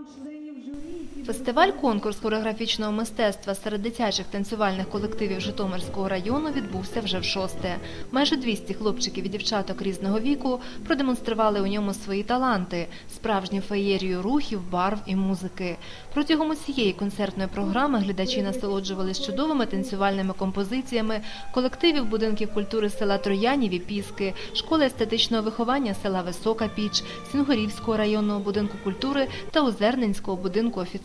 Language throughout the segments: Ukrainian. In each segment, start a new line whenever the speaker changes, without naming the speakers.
não desleiem o. Фестиваль конкурс хореографічного мистецтва серед дитячих танцювальних колективів Житомирського району відбувся вже в шосте. Майже 200 хлопчиків і дівчаток різного віку продемонстрували у ньому свої таланти, справжню феєрію рухів, барв і музики. Протягом усієї концертної програми глядачі насолоджувалися чудовими танцювальними композиціями колективів будинків культури села Троянів і Піски, школи естетичного виховання села Висока Піч, Сінгурівського районного будинку культури та Озерненського будинку офіцерів.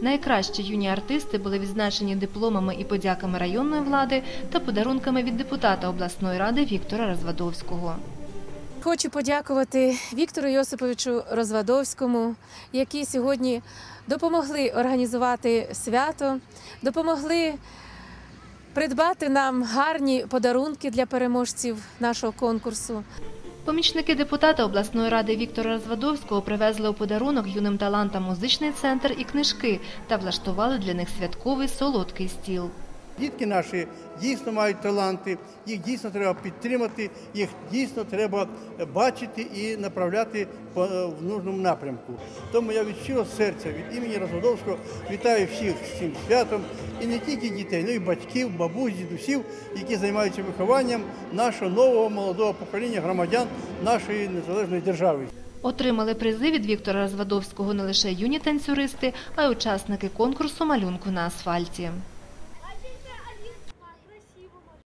Найкращі юні артисти були відзначені дипломами і подяками районної влади та подарунками від депутата обласної ради Віктора Розвадовського.
Хочу подякувати Віктору Йосиповичу Розвадовському, які сьогодні допомогли організувати свято, допомогли придбати нам гарні подарунки для переможців нашого конкурсу.
Помічники депутата обласної ради Віктора Розвадовського привезли у подарунок юним талантам музичний центр і книжки та влаштували для них святковий солодкий стіл.
Дітки наші дійсно мають таланти, їх дійсно треба підтримати, їх дійсно треба бачити і направляти по- в нужному напрямку. Тому я від щирого серця, від імені Розводовського вітаю всіх з цим святом і не тільки дітей, але й батьків, бабусь, дідусів, які займаються вихованням нашого нового молодого покоління громадян нашої незалежної держави.
Отримали призи від Віктора Розвадовського не лише юні танцюристи, а й учасники конкурсу малюнку на асфальті.